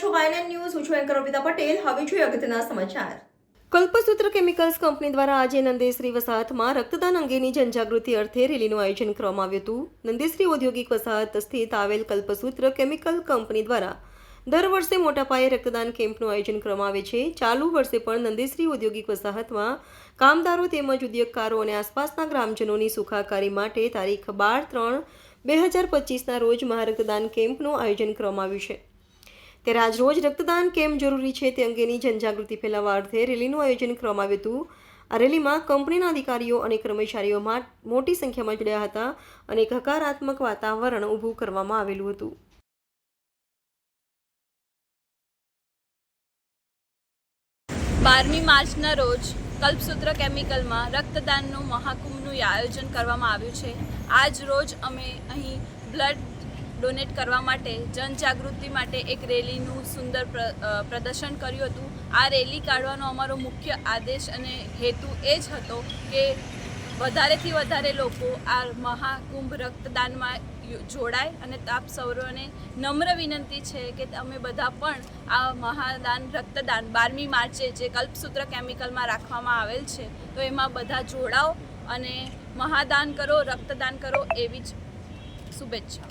છો વાયનન ન્યૂઝ, હું છું એન્કર અર્પિતા પટેલ. હવે છું અગત્યના સમાચાર. કલ્પસૂત્ર કેમિકલ્સ કંપની દ્વારા આજે નંદેશ્રી વસાહતમાં રક્તદાન અંગેની જનજાગૃતિ અર્થે રેલીનું આયોજન કરવામાં આવ્યું હતું. નંદેશ્રી ઔદ્યોગિક વસાહત સ્થિત આવેલ કલ્પસૂત્ર કેમિકલ કંપની દ્વારા દર વર્ષે મોટા પાયે રક્તદાન કેમ્પનું આયોજન કરવામાં આવે છે. ચાલુ વર્ષે પણ નંદેશ્રી ઔદ્યોગિક વસાહતમાં કામદારો તેમજ ઉદ્યોગકારો અને આસપાસના ગ્રામજનોની સુખાકારી માટે તારીખ બાર ત્રણ બે હજાર પચીસના રોજ મહારક્તદાન કેમ્પનું આયોજન કરવામાં આવ્યું છે. ત્યારે આજ રોજ રક્તદાન કેમ જરૂરી છે તે અંગેની જનજાગૃતિ ફેલાવવા અર્થે રેલીનું આયોજન કરવામાં આવ્યું હતું. આ રેલીમાં કંપનીના અધિકારીઓ અને કર્મચારીઓ મોટી સંખ્યામાં જોડ્યા હતા અને એક હકારાત્મક વાતાવરણ ઊભું કરવામાં આવેલું હતું. બારમી માર્ચના રોજ કલ્પસૂત્ર કેમિકલમાં રક્તદાનનું મહાકુંભનું આયોજન કરવામાં આવ્યું છે. આજ રોજ અમે અહીં બ્લડ ડોનેટ કરવા માટે, જનજાગૃતિ માટે એક રેલીનું સુંદર પ્રદર્શન કર્યું હતું. આ રેલી કાઢવાનો અમારો મુખ્ય આદેશ અને હેતુ એ જ હતો કે વધારેથી વધારે લોકો આ મહાકુંભ રક્તદાનમાં જોડાય અને આપ સૌને નમ્ર વિનંતી છે કે તમે બધા પણ આ મહાદાન, રક્તદાન બારમી માર્ચે જે કલ્પસૂત્ર કેમિકલમાં રાખવામાં આવેલ છે, તો એમાં બધા જોડાઓ અને મહાદાન કરો, રક્તદાન કરો એવી જ શુભેચ્છા.